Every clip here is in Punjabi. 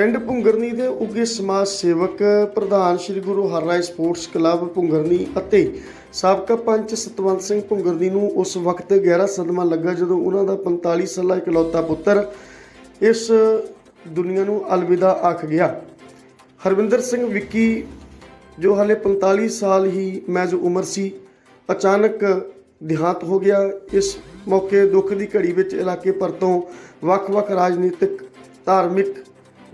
ਪਿੰਡ ਭੁੰਗਰਨੀ ਦੇ ਉੱਗੇ ਸਮਾਜ ਸੇਵਕ ਪ੍ਰਧਾਨ ਸ੍ਰੀ ਗੁਰੂ ਹਰਰਾਏ ਸਪੋਰਟਸ ਕਲੱਬ ਭੁੰਗਰਨੀ ਅਤੇ ਸਾਬਕਾ ਪੰਚ ਸਤਵੰਤ ਸਿੰਘ ਭੁੰਗਰਨੀ ਨੂੰ ਉਸ ਵਕਤ ਗਹਿਰਾ ਸਦਮਾ ਲੱਗਾ ਜਦੋਂ ਉਹਨਾਂ ਦਾ 45 ਸਾਲਾ ਇਕਲੌਤਾ ਪੁੱਤਰ ਇਸ ਦੁਨੀਆ ਨੂੰ ਅਲਵਿਦਾ ਆਖ ਗਿਆ। ਹਰਵਿੰਦਰ ਸਿੰਘ ਵਿੱਕੀ, ਜੋ ਹਾਲੇ 45 ਸਾਲ ਹੀ ਮੈਜ ਉਮਰ ਸੀ, ਅਚਾਨਕ ਦਿਹਾਂਤ ਹੋ ਗਿਆ। ਇਸ ਮੌਕੇ ਦੁੱਖ ਦੀ ਘੜੀ ਵਿੱਚ ਇਲਾਕੇ ਭਰ ਤੋਂ ਵੱਖ-ਵੱਖ ਰਾਜਨੀਤਿਕ, ਧਾਰਮਿਕ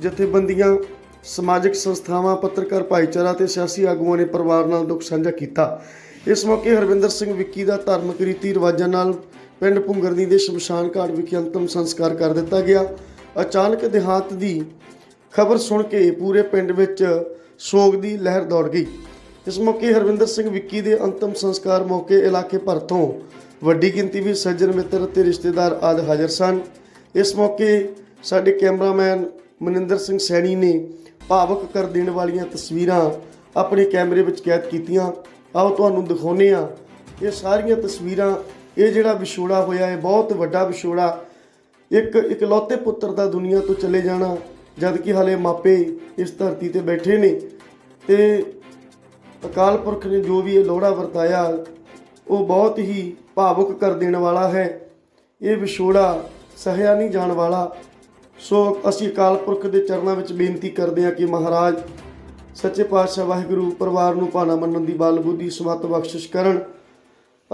ਜਥੇਬੰਦੀਆਂ, ਸਮਾਜਿਕ ਸੰਸਥਾਵਾਂ, ਪੱਤਰਕਾਰ ਭਾਈਚਾਰਾ ਤੇ ਸਿਆਸੀ ਆਗੂਆਂ ਨੇ ਪਰਿਵਾਰ ਨਾਲ ਦੁੱਖ ਸਾਂਝਾ ਕੀਤਾ। ਇਸ ਮੌਕੇ ਹਰਵਿੰਦਰ ਸਿੰਘ ਵਿੱਕੀ ਦਾ ਧਾਰਮਿਕ ਰੀਤੀ ਰਿਵਾਜਾਂ ਨਾਲ ਪਿੰਡ ਭੁੰਗਰਨੀ ਦੇ ਸ਼ਮਸ਼ਾਨ ਘਾਟ ਵਿਖੇ ਅੰਤਮ ਸੰਸਕਾਰ ਕਰ ਦਿੱਤਾ ਗਿਆ। ਅਚਾਨਕ ਦੇਹਾਂਤ ਦੀ ਖਬਰ ਸੁਣ ਕੇ ਪੂਰੇ ਪਿੰਡ ਵਿੱਚ ਸੋਗ ਦੀ ਲਹਿਰ ਦੌੜ ਗਈ। ਇਸ ਮੌਕੇ ਹਰਵਿੰਦਰ ਸਿੰਘ ਵਿੱਕੀ ਦੇ ਅੰਤਮ ਸੰਸਕਾਰ ਮੌਕੇ ਇਲਾਕੇ ਭਰ ਤੋਂ ਵੱਡੀ ਗਿਣਤੀ ਵਿੱਚ ਸੱਜਣ ਮਿੱਤਰ ਅਤੇ ਰਿਸ਼ਤੇਦਾਰ ਆਦਿ ਹਾਜ਼ਰ ਸਨ। ਇਸ ਮੌਕੇ ਸਾਡੇ ਕੈਮਰਾਮੈਨ ਮਨਿੰਦਰ ਸਿੰਘ ਸੈਣੀ ਨੇ ਭਾਵਕ ਕਰ ਦੇਣ ਵਾਲੀਆਂ ਤਸਵੀਰਾਂ ਆਪਣੇ ਕੈਮਰੇ ਵਿੱਚ ਕੈਦ ਕੀਤੀਆਂ। ਆਓ ਤੁਹਾਨੂੰ ਦਿਖਾਉਂਦੇ ਆ ਇਹ ਸਾਰੀਆਂ ਤਸਵੀਰਾਂ, ਇਹ ਜਿਹੜਾ ਵਿਛੋੜਾ ਹੋਇਆ ਹੈ ਬਹੁਤ ਵੱਡਾ ਵਿਛੋੜਾ। ਇੱਕ ਇਕਲੌਤੇ ਪੁੱਤਰ ਦਾ ਦੁਨੀਆ ਤੋਂ ਚਲੇ ਜਾਣਾ ਜਦ ਕਿ ਹਲੇ ਮਾਪੇ ਇਸ ਧਰਤੀ ਤੇ ਬੈਠੇ ਨੇ। ਤੇ ਅਕਾਲ ਪੁਰਖ ਨੇ ਜੋ ਵੀ ਇਹ ਲੋੜਾ ਵਰਤਾਇਆ, ਉਹ ਬਹੁਤ ਹੀ ਭਾਵੁਕ ਕਰ ਦੇਣ ਵਾਲਾ ਹੈ। ਇਹ ਵਿਛੋੜਾ ਸਹਿਆ ਨਹੀਂ ਜਾਣ ਵਾਲਾ। ਸੋ ਅਸੀਂ ਅਕਾਲ ਪੁਰਖ ਦੇ ਚਰਨਾਂ ਵਿੱਚ ਬੇਨਤੀ ਕਰਦੇ ਹਾਂ ਕਿ ਮਹਾਰਾਜ, ਸੱਚੇ ਪਾਤਸ਼ਾਹ ਵਾਹਿਗੁਰੂ ਪਰਿਵਾਰ ਨੂੰ ਭਾਣਾ ਮੰਨਣ ਦੀ ਬਲ ਬੁੱਧੀ ਸਮਤ ਬਖਸ਼ਿਸ਼ ਕਰਨ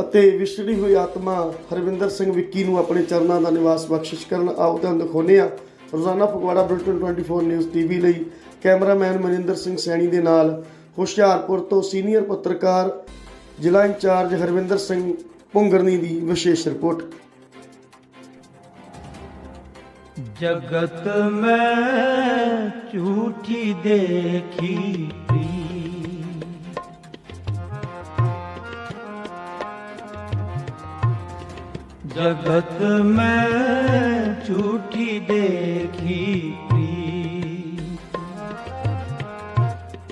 ਅਤੇ ਵਿਛੜੀ ਹੋਈ ਆਤਮਾ ਹਰਵਿੰਦਰ ਸਿੰਘ ਵਿੱਕੀ ਨੂੰ ਆਪਣੇ ਚਰਨਾਂ ਦਾ ਨਿਵਾਸ ਬਖਸ਼ਿਸ਼ ਕਰਨ। ਆਓ ਤੁਹਾਨੂੰ ਦਿਖਾਉਂਦੇ ਹਾਂ। ਰੋਜ਼ਾਨਾ ਫਗਵਾੜਾ ਬੁਲਟਨ 24 ਨਿਊਜ਼ ਟੀਵੀ ਲਈ ਕੈਮਰਾਮੈਨ ਮਨਿੰਦਰ ਸਿੰਘ ਸੈਣੀ ਦੇ ਨਾਲ ਹੁਸ਼ਿਆਰਪੁਰ ਤੋਂ ਸੀਨੀਅਰ ਪੱਤਰਕਾਰ ਜ਼ਿਲ੍ਹਾ ਇੰਚਾਰਜ ਹਰਵਿੰਦਰ ਸਿੰਘ ਪੁੰਗਰਨੀ ਦੀ ਵਿਸ਼ੇਸ਼ ਰਿਪੋਰਟ। ਜਗਤ ਮੈਂ ਝੂਠੀ ਦੇਖੀ ਪ੍ਰੀ ਜਗਤ ਮੈਂ ਝੂਠੀ ਦੇਖੀ ਪ੍ਰੀ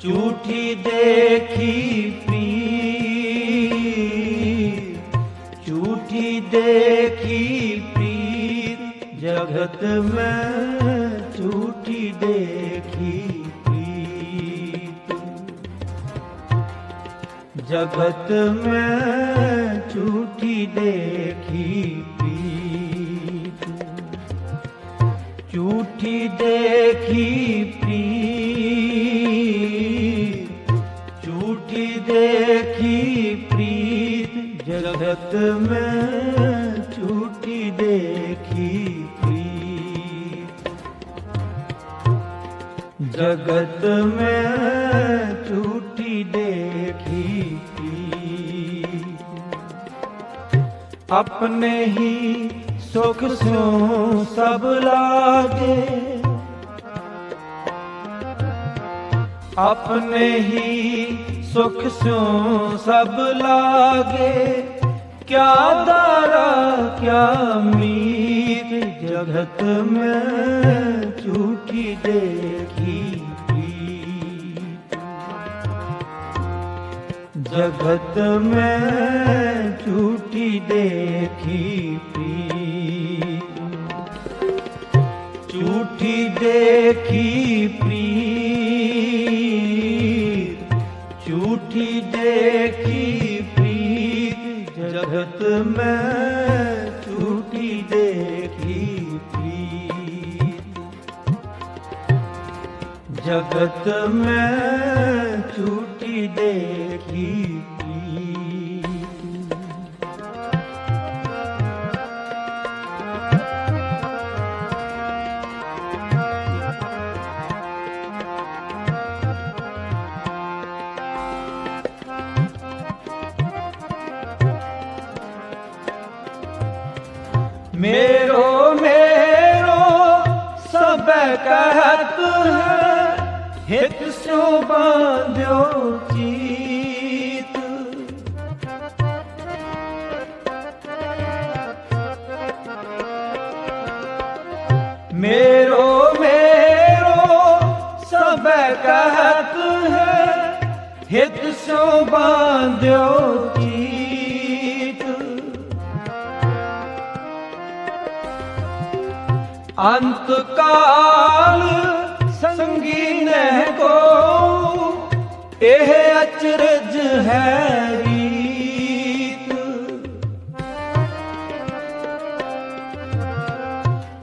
ਝੂਠੀ ਦੇਖੀ ਪ੍ਰੀ ਝੂਠੀ ਦੇਖੀ ਪ੍ਰੀ जगत में झूठी देखी प्रीत। जगत में झूठी देखी प्रीत। झूठी देखी प्रीत। झूठी देखी प्रीत जगत में ਜਗਤ ਮੈਂ ਝੂਠੀ ਦੇਖੀ ਆਪਣੇ ਹੀ ਸੁਖ ਸਿਉ ਸਭ ਲਾਗੇ। ਆਪਣੇ ਹੀ ਸੁਖ ਸਿਉ ਸਭ ਲਾਗੇ। ਕਿਆ ਦਾਰਾ, ਕਿਆ ਮੀਤ, ਜਗਤ ਮੈਂ ਝੂਠੀ ਦੇ जगत में झूठी देखी प्रीत झूठी देखी प्रीत झूठी देखी प्रीत जगत में जगत में झूठी देखी प्रीत मेरो मेरो सब कहत है ਹਿਤ ਸਿਉ ਬਾਂਧਿਓ ਚੀਤ ਮੇਰੋ ਮੇਰੋ ਸਭ ਕਹਤ ਹੈ, ਹਿਤ ਸਿਉ ਬਾਂਧਿਓ ਚੀਤ ਅੰਤ ਕਾਲ ਸੰਗੀ ਨਹਿ ਕੋ, ਇਹ ਅਚਰਜ ਹੈ ਰੀਤ।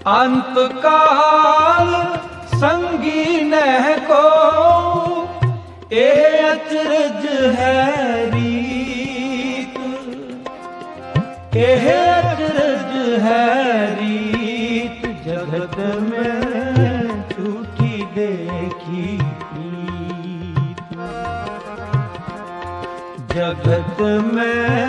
ਅੰਤ ਕਾਲ ਸੰਗੀ ਨਹਿ ਕੋ, ਇਹ ਅਚਰਜ ਹੈ ਰੀਤ। ਇਹ ਅਚਰਜ ਹੈ ਪ੍ਰੀਤ ਜਗਤ ਮੈਂ